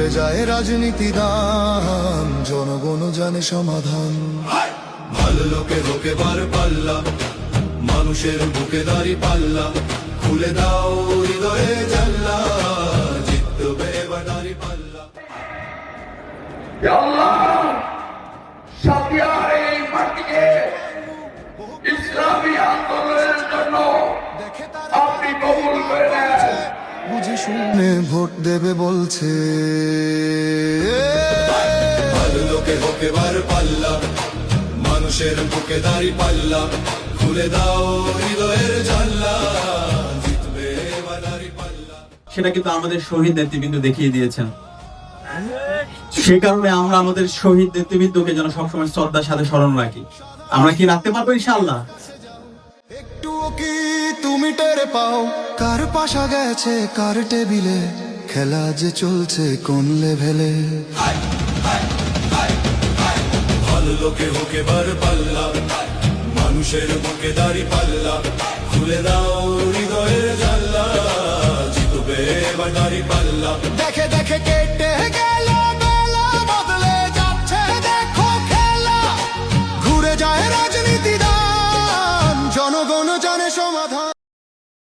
সরে যায় রাজনীতি দাম জনগণ জানে সমাধান। ভালো লোকে লোকে বার পাল্লা মানুষের বুকে দাঁড়ি পাল্লা খুলে দাও হৃদয়ে জানলা জিতবে এবার দাঁড়ি পাল্লা। আল্লাহ! শুনে ভোট দেবে বলছে। ভালো লোকে লোকে বার পাল্লা মানুষের বুকে দাঁড়ি পাল্লা খুলে দাও হৃদয়ের জানলা সেটা কিন্তু আমাদের শহীদ নেতৃবৃন্দ দেখিয়ে দিয়েছেন। সেই কারণে আমরা আমাদের শহীদ নেতৃবৃন্দকে যেন সবসময় শ্রদ্ধার সাথে স্মরণ রাখি। আমরা কি রাখতে পারব ইনশাআল্লাহ? একটুও কি তুমি টেরে পাও। কার পাশা গেছে কার টেবিলে? খেলা যে চলছে কোন লেভেলে? ভালো লোকে হোকে বার পাল্লা মানুষের বুকে দাঁড়ি পাল্লা খুলে দাও হৃদয়ের জাল্লা জিতবে এবার দাড়ি পাল্লা। দেখে দেখে কেটে গেল ঘুরে যায় রাজনীতি দান জনগণ জানে সমাধান।